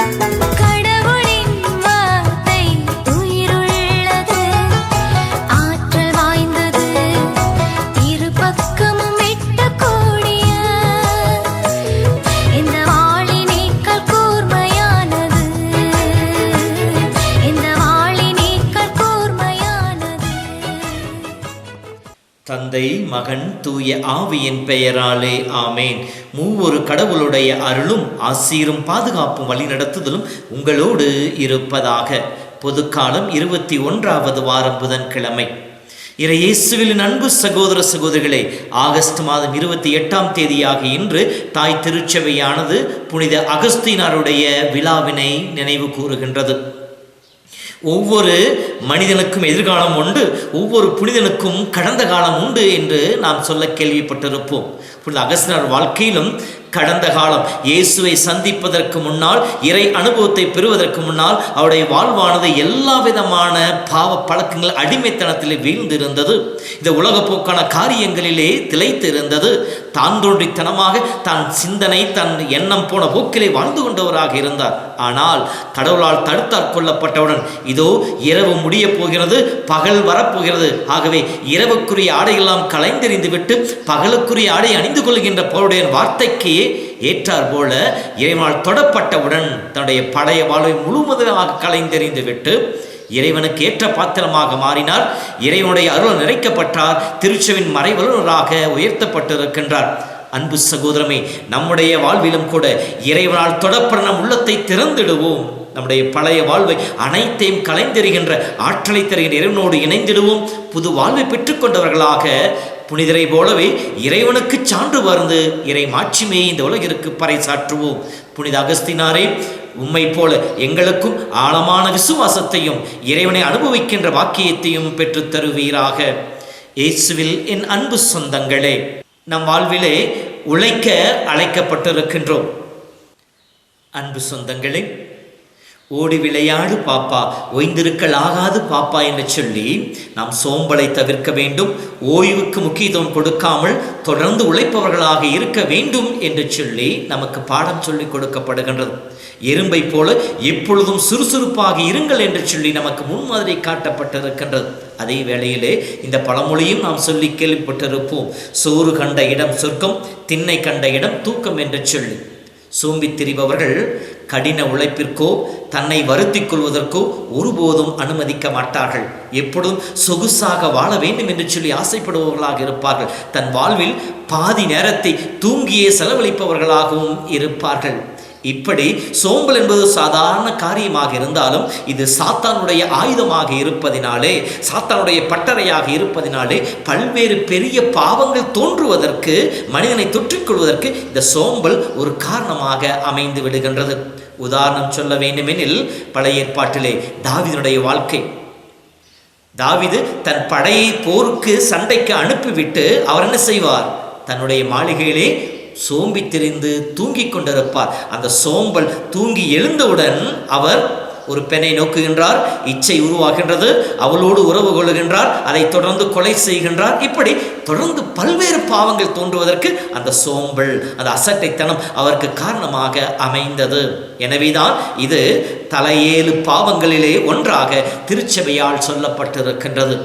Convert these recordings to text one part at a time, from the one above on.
Kar தந்தை மகன் தூய ஆவியின் பெயராலே ஆமேன். மூவொரு கடவுளுடைய அருளும் ஆசீரும் பாதுகாப்பும் வழிநடத்துதலும் உங்களோடு இருப்பதாக. பொதுக்காலம் இருபத்தி ஒன்றாவது வாரம் புதன்கிழமை. இறையேசுவில் அன்பு சகோதர சகோதரிகளே ஆகஸ்ட் மாதம் இருபத்தி எட்டாம் தேதியாக இன்று தாய் திருச்சபையானது புனித அகஸ்தீனாருடைய விழாவினை நினைவு கூறுகின்றது. ஒவ்வொரு மனிதனுக்கும் எதிர்காலம் உண்டு ஒவ்வொரு புனிதனுக்கும் கடந்த காலம் உண்டு என்று நாம் சொல்ல கேள்விப்பட்டிருப்போம். புனித அகஸ்தினர் வாழ்க்கையிலும் கடந்த காலம் இயேசுவை சந்திப்பதற்கு முன்னால் இறை அனுபவத்தை பெறுவதற்கு முன்னால் அவருடைய வாழ்வானது எல்லா விதமான பாவ பழக்கங்கள் அடிமைத்தனத்தில் வீழ்ந்திருந்தது. இந்த உலக போக்கான காரியங்களிலே திளைத்து இருந்தது தான் தோன்றித்தனமாக தன் சிந்தனை தன் எண்ணம் போன போக்கிலே வாழ்ந்து கொண்டவராக இருந்தார். ஆனால் கடவுளால் தடுத்தாற் கொள்ளப்பட்டவுடன் இதோ இரவு முடிய போகிறது பகல் வரப்போகிறது. ஆகவே இரவுக்குரிய ஆடையெல்லாம் கலைந்தெறிந்து விட்டு பகலுக்குரிய ஆடை அணி அணிந்து கொள்கின்ற போருடைய வார்த்தைக்கு ஏற்றார் போல இறைவனால் தொடப்பட்டவுடன் தன்னுடைய பழைய வாழ்வை முழுவதுமாக கலைந்தெறிந்து விட்டு இறைவனுக்கு ஏற்ற பாத்திரமாக மாறினார். இறைவனுடைய அருள் நிறைக்கப்பட்டார். திருச்செவின் மறைவலுநராக உயர்த்தப்பட்டிருக்கின்றார். அன்பு சகோதரமே நம்முடைய வாழ்விலும் கூட இறைவனால் தொடப்பட நம் உள்ளத்தை திறந்திடுவோம். நம்முடைய பழைய வாழ்வை அனைத்தையும் கலைந்தெறிகின்ற ஆற்றலை தருகின்ற இறைவனோடு இணைந்திடுவோம். புது வாழ்வை பெற்றுக்கொண்டவர்களாக புனிதரை போலவே இறைவனுக்கு சான்று பருந்து இறை மாட்சிமையை இந்த உலகிற்கு பறைசாற்றுவோம். புனித அகஸ்தினாரே உம்மை போல எங்களுக்கும் ஆழமான விசுவாசத்தையும் இறைவனை அனுபவிக்கின்ற வாக்கியத்தையும் பெற்றுத் தருவீராக. இயேசுவில் என் அன்பு சொந்தங்களே நம் வாழ்விலே உழைக்க அழைக்கப்பட்டிருக்கின்றோம். அன்பு சொந்தங்களே ஓடி விளையாடு பாப்பா. ஓய்ந்திருக்கல் ஆகாது பாப்பா என்று சொல்லி நாம் சோம்பலை தவிர்க்க வேண்டும். ஓய்வுக்கு முக்கியத்துவம் கொடுக்காமல் தொடர்ந்து உழைப்பவர்களாக இருக்க வேண்டும் என்று சொல்லி நமக்கு பாடம் சொல்லிக் கொடுக்கப்படுகின்றது. எறும்பை போல எப்பொழுதும் சுறுசுறுப்பாக இருங்கள் என்று சொல்லி நமக்கு முன்மாதிரி காட்டப்பட்டிருக்கின்றது. அதே வேளையிலே இந்த பழமொழியும் நாம் சொல்லி கேள்விப்பட்டிருப்போம். சோறு கண்ட இடம் சொர்க்கம் திண்ணை கண்ட இடம் தூக்கம் என்று சொல்லி. சோம்பித் திரிபவர்கள் கடின உழைப்பிற்கோ தன்னை வருத்திக் கொள்வதற்கோ ஒருபோதும் அனுமதிக்க மாட்டார்கள். எப்பொழுதும் சொகுசாக வாழ வேண்டும் என்று சொல்லி ஆசைப்படுபவர்களாக இருப்பார்கள். தன் வாழ்வில் பாதி நேரத்தை தூங்கியே செலவழிப்பவர்களாகவும் இருப்பார்கள். இப்படி சோம்பல் என்பது சாதாரண காரியமாக இருந்தாலும் இது சாத்தானுடைய ஆயுதமாக இருப்பதினாலே சாத்தானுடைய பட்டறையாக இருப்பதினாலே பல்வேறு பெரிய பாவங்கள் தோன்றுவதற்கு மனிதனை தொற்றிக்கொள்வதற்கு இந்த சோம்பல் ஒரு காரணமாக அமைந்து விடுகின்றது. உதாரணம் சொல்ல வேண்டுமெனில் பழைய ஏற்பாட்டிலே தாவிதனுடைய வாழ்க்கை. தாவிது தன் படையை போருக்கு சண்டைக்கு அனுப்பிவிட்டு அவர் என்ன செய்வார்? தன்னுடைய மாளிகையிலே சோம்பி திரிந்து தூங்கிக் கொண்டிருப்பார். அந்த சோம்பல் தூங்கி எழுந்தவுடன் அவர் ஒரு பெண்ணை நோக்குகின்றார் இச்சை உருவாகின்றது அவளோடு உறவு கொள்ளுகின்றார் அதை தொடர்ந்து கொலை செய்கின்றார். இப்படி தொடர்ந்து பல்வேறு பாவங்கள் தோன்றுவதற்கு அந்த சோம்பல் அந்த அசட்டைத்தனம் அவருக்கு காரணமாக அமைந்தது. எனவேதான் இது தலையேழு பாவங்களிலே ஒன்றாக திருச்சபையால் சொல்லப்பட்டிருக்கின்றது.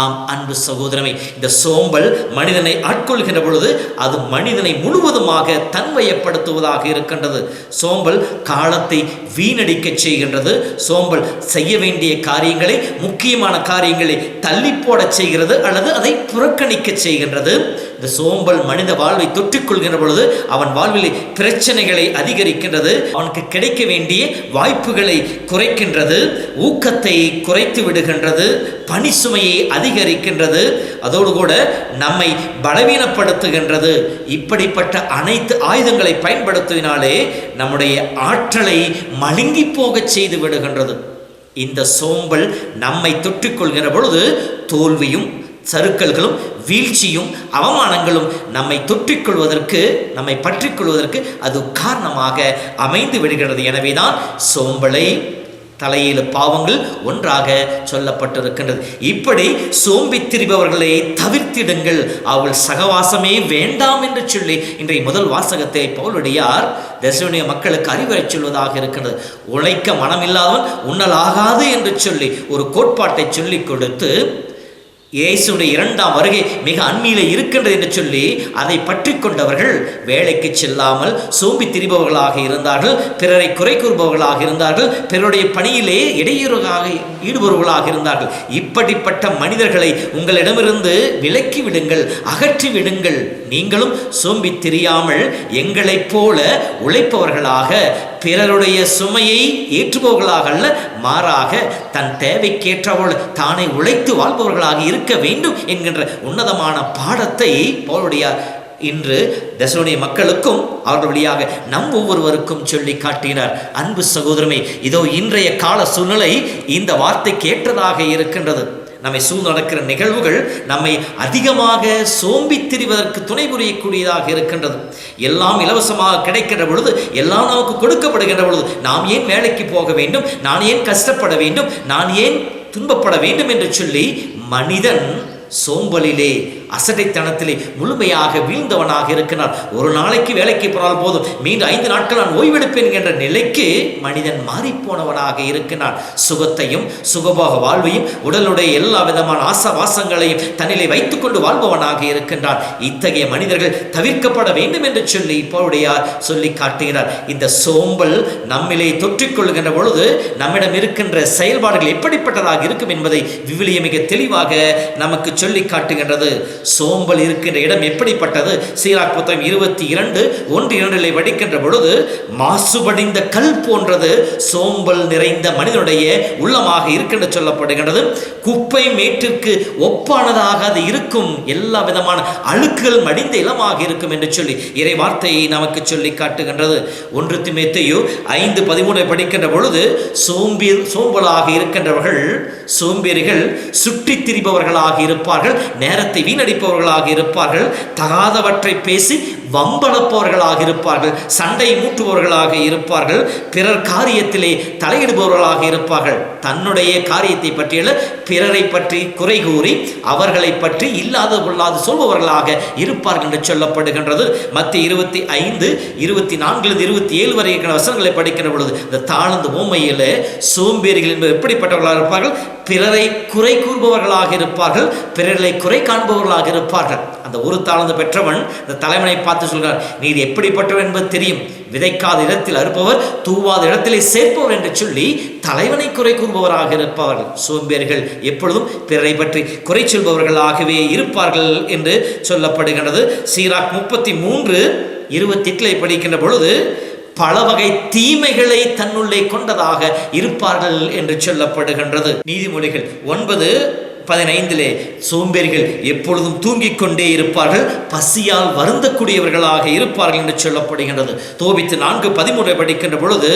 ஆம் அன்பு சகோதரமே இந்த சோம்பல் மனிதனை ஆட்கொள்கின்ற பொழுது அது மனிதனை முழுவதுமாக தன்மையப்படுத்துவதாக இருக்கின்றது. சோம்பல் காலத்தை வீணடிக்கச் செய்கின்றது. சோம்பல் செய்ய வேண்டிய காரியங்களை முக்கியமான காரியங்களை தள்ளி போட செய்கிறது அல்லது அதை புறக்கணிக்க செய்கின்றது. இந்த சோம்பல் மனித வாழ்வை தொற்றிக்கொள்கின்ற பொழுது அவன் வாழ்வில் பிரச்சனைகளை அதிகரிக்கின்றது. அவனுக்கு கிடைக்க வேண்டிய வாய்ப்புகளை குறைக்கின்றது. ஊக்கத்தை குறைத்து விடுகின்றது. பணி சுமையை அதிகரிக்கின்றது. அதோடு கூட நம்மை பலவீனப்படுத்துகின்றது. இப்படிப்பட்ட அனைத்து ஆயுதங்களை பயன்படுத்தினாலே நம்முடைய ஆற்றலை மழுங்கி போகச் செய்து விடுகின்றது. இந்த சோம்பல் நம்மை தொற்றிக்கொள்கிற பொழுது தோல்வியும் சறுக்கல்களும் வீழ்ச்சியும் அவமானங்களும் நம்மை தொற்றிக்கொள்வதற்கு நம்மை பற்றிக்கொள்வதற்கு அது காரணமாக அமைந்து விடுகிறது. எனவேதான் சோம்பலை தலையில பாவங்கள் ஒன்றாக சொல்லப்பட்டிருக்கின்றது. இப்படி சோம்பி திரிபவர்களை தவிர்த்திடுங்கள். அவள் சகவாசமே வேண்டாம் என்று சொல்லி இன்றைய முதல் வாசகத்தை பவுலடியார் தசனுடைய மக்களுக்கு அறிவுரை சொல்வதாக இருக்கின்றது உழைக்க மனமில்லாதவன் உண்ணலாகாது என்று சொல்லி ஒரு கோட்பாட்டை சொல்லிக் கொடுத்து இயேசுடைய இரண்டாம் வருகை மிக அண்மையில் இருக்கின்றது என்று சொல்லி அதை பற்றி கொண்டவர்கள் வேலைக்கு செல்லாமல் சோம்பி திரிபவர்களாக இருந்தார்கள் பிறரை குறை கூறுபவர்களாக இருந்தார்கள் பிறருடைய பணியிலே இடையூறாக ஈடுபவர்களாக இருந்தார்கள். இப்படிப்பட்ட மனிதர்களை உங்களிடமிருந்து விலக்கி விடுங்கள் அகற்றி விடுங்கள். நீங்களும் சோம்பி திரியாமல் எங்களைப் போல உழைப்பவர்களாக பிறருடைய சுமையை ஏற்றுபவர்களாக அல்ல மாறாக தன் தேவைக்கேற்றவள் தானே உழைத்து வாழ்பவர்களாக இருக்க வேண்டும் என்கின்ற உன்னதமான பாடத்தை பவுலுடையார் இன்று தசனுடைய மக்களுக்கும் அவர்கள் வழியாக நம் ஒவ்வொருவருக்கும் சொல்லி காட்டினார். அன்பு சகோதரமே இதோ இன்றைய கால சூழ்நிலை இந்த வார்த்தைக்கு ஏற்றதாக இருக்கின்றது. நம்மை சூழ் நடக்கிற நிகழ்வுகள் நம்மை அதிகமாக சோம்பி திரிவதற்கு துணை புரியக்கூடியதாக இருக்கின்றது. எல்லாம் இலவசமாக கிடைக்கின்ற பொழுது எல்லாம் நமக்கு கொடுக்கப்படுகின்ற பொழுது நாம் ஏன் வேலைக்கு போக வேண்டும்? நான் ஏன் கஷ்டப்பட வேண்டும்? நான் ஏன் துன்பப்பட வேண்டும் என்று சொல்லி மனிதன் சோம்பலிலே அசட்டைத்தனத்திலே முழுமையாக வீழ்ந்தவனாக இருக்கிறான். ஒரு நாளைக்கு வேலைக்கு போனால் போதும். மீண்டும் ஐந்து நாட்கள் நான் ஓய்வெடுப்பேன் என்ற நிலைக்கு மனிதன் மாறிப்போனவனாக இருக்கிறான். சுகத்தையும் சுகபோக வாழ்வையும் உடலுடைய எல்லா விதமான ஆசவாசங்களையும் தன்னிலை வைத்துக்கொண்டு வாழ்பவனாக இருக்கின்றான். இத்தகைய மனிதர்கள் தவிர்க்கப்பட வேண்டும் என்று சொல்லி இப்போடையார் சொல்லி காட்டுகிறார். இந்த சோம்பல் நம்மிலே தொற்றிக்கொள்கின்ற பொழுது நம்மிடம் இருக்கின்ற செயல்பாடுகள் எப்படிப்பட்டதாக இருக்கும் என்பதை விவிலிய மிக தெளிவாக நமக்கு சொல்லி காட்டுகின்றது. சோம்பல் இருக்கின்ற இடம் எப்படிப்பட்டது? சீராக் புத்தகம் இருபத்தி இரண்டு ஒன்று இரண்டிலே வடிக்கின்ற பொழுது மாசுபடிந்த கல் போன்றது சோம்பல் நிறைந்த மனிதனுடைய உள்ளமாக இருக்கின்ற சொல்லப்படுகின்றது. குப்பை மேட்டிற்கு ஒப்பானதாக அது இருக்கும். எல்லா விதமான அழுக்குகள் மடிந்த இளமாக இருக்கும் என்று சொல்லி இறை வார்த்தையை நமக்கு சொல்லி காட்டுகின்றது. ஒன்று திமேத்தையோ ஐந்து பதிமூணை படிக்கின்ற பொழுது சோம்பி சோம்பலாக இருக்கின்றவர்கள் சோம்பேறிகள் சுற்றித் திரிபவர்களாக இருப்பார்கள். நேரத்தை வீணடிப்பவர்களாக இருப்பார்கள். தகாதவற்றை பேசி வம்பளப்பவர்களாக இருப்பார்கள் சண்டை மூட்டுபவர்களாக இருப்பார்கள் பிறர் காரியத்திலே தலையிடுபவர்களாக இருப்பார்கள். தன்னுடைய காரியத்தை பற்றியல்ல பிறரை பற்றி குறை கூறி அவர்களை பற்றி இல்லாத பொல்லாது சொல்பவர்களாக இருப்பார்கள் என்று சொல்லப்படுகின்றது. மத்திய இருபத்தி ஐந்து இருபத்தி நான்கிலிருந்து இருபத்தி ஏழு வரை இருக்கிற வசனங்களை படிக்கிற பொழுது இந்த தாழ்ந்து ஊமையில் சோம்பேறிகள் என்பது எப்படிப்பட்டவர்களாக இருப்பார்கள்? பிறரை குறை கூறுபவர்களாக இருப்பார்கள் பிறரை குறை காண்பவர்களாக இருப்பார்கள். அந்த ஒரு தாழ்ந்து பெற்றவன் இந்த தலைவனை பார்த்து சொல்கிறார் நீர் எப்படிப்பட்டவன் என்பது தெரியும். விதைக்காத இடத்தில் அறுப்பவர் தூவாத இடத்திலே சேர்ப்பவர் என்று சொல்லி தலைவனை குறை கூறுபவராக இருப்பவர்கள் சோம்பேர்கள் எப்பொழுதும் பிறரை பற்றி குறை சொல்பவர்களாகவே இருப்பார்கள் என்று சொல்லப்படுகின்றது. சீராக் முப்பத்தி மூன்று இருபத்தி எட்டில் படிக்கின்ற பொழுது பல வகை தீமைகளை தன்னுள்ளே கொண்டதாக இருப்பார்கள் என்று சொல்லப்படுகின்றது. நீதிமொழிகள் ஒன்பது பதினைந்திலே சோம்பேறிகள் எப்பொழுதும் தூங்கிக் கொண்டே இருப்பார்கள் பசியால் வருந்தக்கூடியவர்களாக இருப்பார்கள் என்று சொல்லப்படுகின்றது. தோபித்து நான்கு பதிமூன்றை படிக்கின்ற பொழுது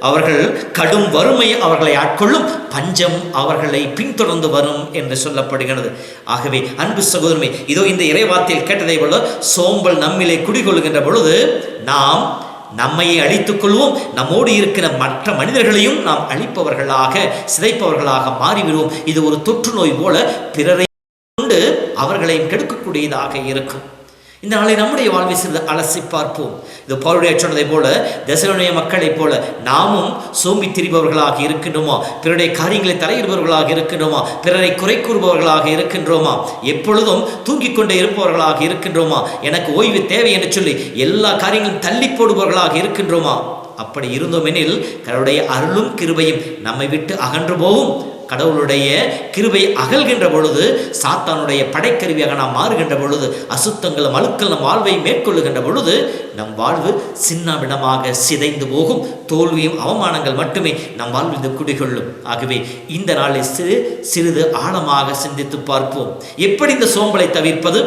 அவர்கள் கடும் வறுமை அவர்களை ஆட்கொள்ளும் பஞ்சம் அவர்களை பின்தொடர்ந்து வரும் என்று சொல்லப்படுகிறது ஆகவே அன்பு சகோதரமே இதோ இந்த இறைவார்த்தையில் கேட்டதை போல சோம்பல் நம்மிலே குடிகொள்கின்ற பொழுது நாம் நம்மையே அழித்துக் கொள்வோம். நம்மோடு இருக்கிற மற்ற மனிதர்களையும் நாம் அழிப்பவர்களாக சிதைப்பவர்களாக மாறிவிடுவோம். இது ஒரு தொற்று நோய் போல பிறரை கொண்டு அவர்களையும் கெடுக்கக்கூடியதாக இருக்கும். இந்த நாளை நம்முடைய வாழ்வை சிறிது அலசி பார்ப்போம். இது பவுடைய சொன்னதை போல தசனுடைய மக்களைப் போல நாமும் சோம்பி திரிபவர்களாக இருக்கின்றோமா? பிறருடைய காரியங்களை தலையிடுபவர்களாக இருக்கின்றோமா? பிறரை குறை கூறுபவர்களாக இருக்கின்றோமா? எப்பொழுதும் தூங்கிக் கொண்டே இருப்பவர்களாக இருக்கின்றோமா? எனக்கு ஓய்வு தேவை என்று சொல்லி எல்லா காரியங்களும் தள்ளி போடுபவர்களாக இருக்கின்றோமா? அப்படி இருந்தோமெனில் கடவுளுடைய அருளும் கிருபையும் நம்மை விட்டு அகன்று போகும். கடவுளுடைய கிருபை அகல்கின்ற பொழுது சாத்தானுடைய படைக்கருவியாக நாம் மாறுகின்ற பொழுது அசுத்தங்களும் அழுக்கள் நம் வாழ்வை மேற்கொள்ளுகின்ற பொழுது நம் வாழ்வு சின்னமிடமாக சிதைந்து போகும். தோல்வியும் அவமானங்கள் மட்டுமே நம் வாழ்வில் குடிகொள்ளும். ஆகவே இந்த நாளில் சிறு சிறிது ஆழமாக சிந்தித்து பார்ப்போம். எப்படி இந்த சோம்பலை தவிர்ப்பது?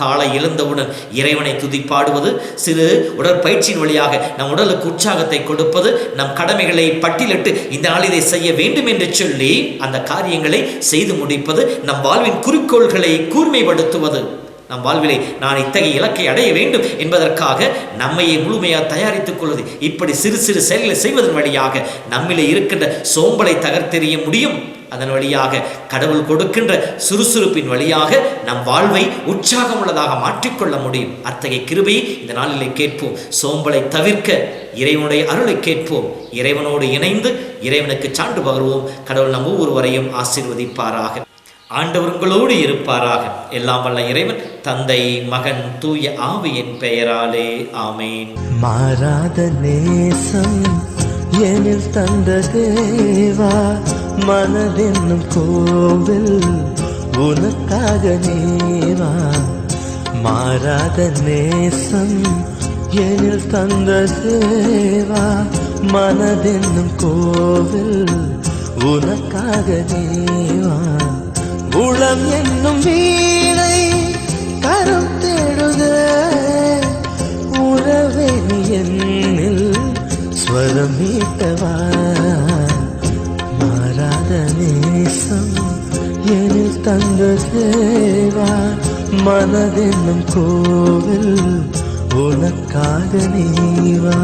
காலை எழுந்தவுடன் இறைவனை துதிப்பாடுவது சிறு உடற்பயிற்சியின் வழியாக நம் உடலுக்கு உற்சாகத்தை கொடுப்பது நம் கடமைகளை பட்டியலிட்டு இந்த நாள் இதை செய்ய வேண்டும் என்று சொல்லி அந்த காரியங்களை செய்து முடிப்பது நம் வாழ்வின் குறிக்கோள்களை கூர்மைப்படுத்துவது. நம் வாழ்விலே நான் இத்தகைய இலக்கை அடைய வேண்டும் என்பதற்காக நம்மையே முழுமையாக தயாரித்துக் கொள்வது இப்படி சிறு சிறு செயல்களை செய்வதன் வழியாக நம்மிலே இருக்கின்ற சோம்பலை தகர்த்தெறிய முடியும். அதன் வழியாக கடவுள் கொடுக்கின்ற சுறுசுறுப்பின் வழியாக நம் வாழ்வை உற்சாகமுள்ளதாக மாற்றிக்கொள்ள முடியும். அத்தகைய கிருபையை இந்த நாளிலே கேட்போம். சோம்பலை தவிர்க்க இறைவனுடைய அருளை கேட்போம். இறைவனோடு இணைந்து இறைவனுக்கு சான்று பகர்வோம். கடவுள் நம் ஒவ்வொருவரையும் ஆசீர்வதிப்பாராக. ஆண்டவர் உங்களோடு இருப்பாராக. எல்லாம் வல்ல இறைவன் தந்தை மகன் தூய ஆவியின் பெயராலே. ஆமேன். மாறாத நேசம் எனில் தந்த தேவா மனதென்னும் கோவில் உனக்காக நேவா. மாறாத நேசம் எனில் தந்த தேவா மனதென்னும் கோவில் உனக்காக நேவா. உளம் என்னும் வீணை கரம் தேடுதே உறவே நீ என்னில் ஸ்வரம் மீட்டவா மாறாத நேசம் எனில் தந்த தேவா? மனதென்னும் கோவில் உனக்காக நீவா?